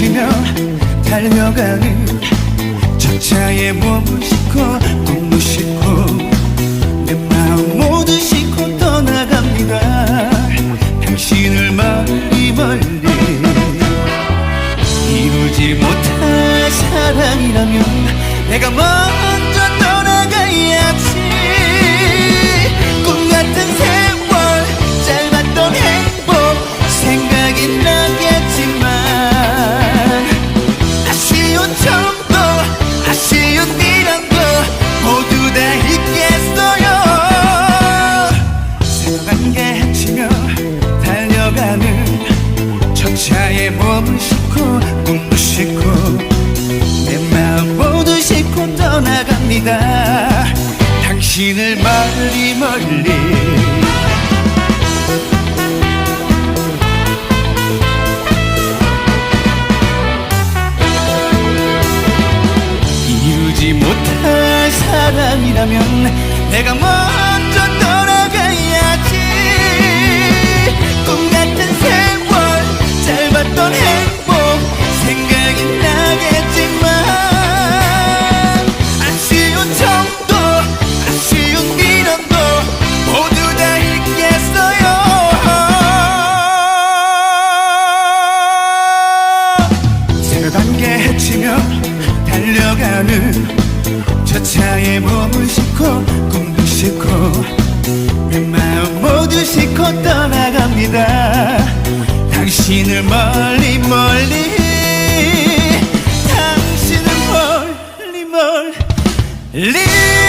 헤치며 달려가는 저 차에 몸을 싣고 꿈을 싣고 내 마음 모두 싣고 떠나갑니다. 당신을 멀리 멀리 이루지 못할 사랑이라면 내가 먼저 달려가는 저 차에 몸을 싣고 꿈을 싣고 내 마음 모두 싣고 떠나갑니다. 당신을 멀리 멀리 못할 사랑이라면 내가 먼 헤치며 달려가는 저 차에 몸을 싣고 꿈을 싣고 내 마음 모두 떠나갑니다. 당신을 멀리 멀리. 당신을 멀리 멀리